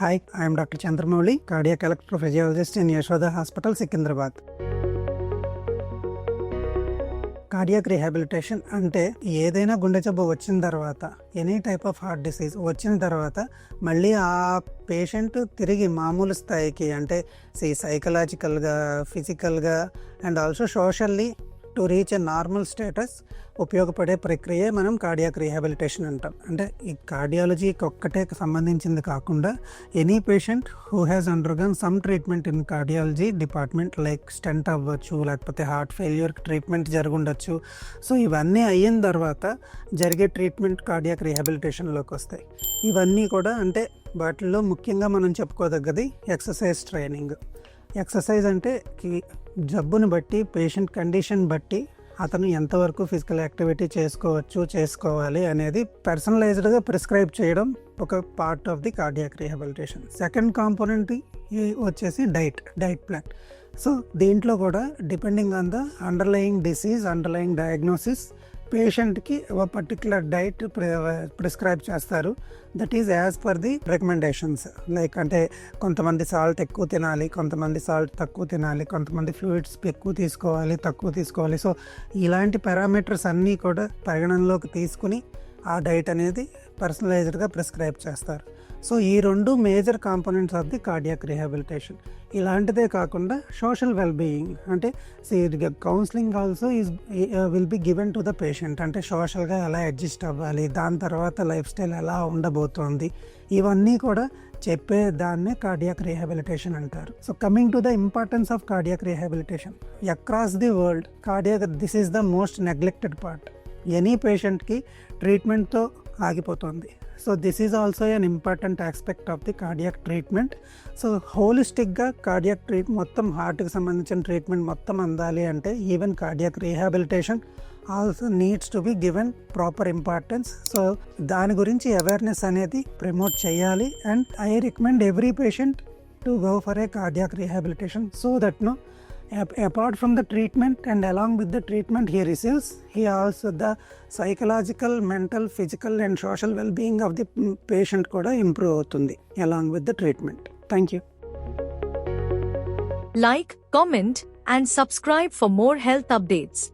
Hi, I am Dr. Chandramouli, cardiac electrophysiologist in Yashoda Hospital, Secunderabad cardiac rehabilitation అంటే ఏదైనా గుండె జబ్బు వచ్చిన తర్వాత any type of heart disease వచ్చిన తర్వాత మళ్ళీ ఆ పేషెంట్ తిరిగి మామూలు స్థాయికి అంటే సైకలాజికల్గా ఫిజికల్గా and also socially to reach a normal status ఉపయోగపడే ప్రక్రియే మనం కార్డియాక్ రీహాబిలిటేషన్ అంటాం. అంటే ఈ కార్డియాలజీకి ఒక్కటే సంబంధించింది కాకుండా any patient who has undergone some treatment in cardiology department like stent అవ్వచ్చు లేకపోతే హార్ట్ ఫెయిల్యూర్ ట్రీట్మెంట్ జరుగుండొచ్చు. సో ఇవన్నీ అయిన తర్వాత జరిగే ట్రీట్మెంట్ కార్డియాక్ రీహాబిలిటేషన్లోకి వస్తాయి. ఇవన్నీ కూడా అంటే వాటిల్లో ముఖ్యంగా మనం చెప్పుకోదగ్గది ఎక్సర్సైజ్ ట్రైనింగ్ ఎక్సర్సైజ్ అంటే కి- జబ్బుని బట్టి పేషెంట్ కండిషన్ బట్టి అతను ఎంతవరకు ఫిజికల్ యాక్టివిటీ చేసుకోవచ్చు చేసుకోవాలి అనేది పర్సనలైజ్డ్గా ప్రిస్క్రైబ్ చేయడం ఒక part of the cardiac rehabilitation. Second component వచ్చేసి డైట్ డైట్ ప్లాన్. సో దీంట్లో కూడా depending on the underlying disease underlying diagnosis పేషెంట్కి ఒక పర్టికులర్ డైట్ ప్రిస్క్రైబ్ చేస్తారు. That is as per the recommendations like అంటే కొంతమంది సాల్ట్ ఎక్కువ తినాలి కొంతమంది సాల్ట్ తక్కువ తినాలి కొంతమంది ఫ్లూయిడ్స్ ఎక్కువ తీసుకోవాలి తక్కువ తీసుకోవాలి. సో ఇలాంటి పారామీటర్స్ అన్నీ కూడా పరిగణనలోకి తీసుకుని ఆ డైట్ అనేది పర్సనలైజ్డ్గా ప్రిస్క్రైబ్ చేస్తారు. సో ఈ రెండు major components of the cardiac rehabilitation. ఇలాంటిదే కాకుండా సోషల్ వెల్బీయింగ్ అంటే counselling also is will be given to the patient. అంటే సోషల్గా ఎలా అడ్జస్ట్ అవ్వాలి దాని తర్వాత లైఫ్ స్టైల్ ఎలా ఉండబోతోంది ఇవన్నీ కూడా చెప్పే దాన్నే కార్డియాక్ రిహాబిలిటేషన్ అంటారు. So coming to the importance of cardiac rehabilitation. Across the world cardiac this is the most neglected part. Any పేషెంట్కి ట్రీట్మెంట్తో ఆగిపోతుంది. So this is also an important aspect of the cardiac treatment. So హోలిస్టిక్గా cardiac treat మొత్తం హార్ట్కి సంబంధించిన treatment మొత్తం అందాలి అంటే even cardiac rehabilitation also needs to be given proper importance. So దాని గురించి అవేర్నెస్ అనేది ప్రమోట్ చేయాలి and I recommend every patient to go for a cardiac rehabilitation so that no apart from the treatment and along with the treatment he receives he also the psychological mental physical and social well-being of the mm, patient కూడా improve అవుతుంది along with the treatment thank you Like, comment, and subscribe for more health updates.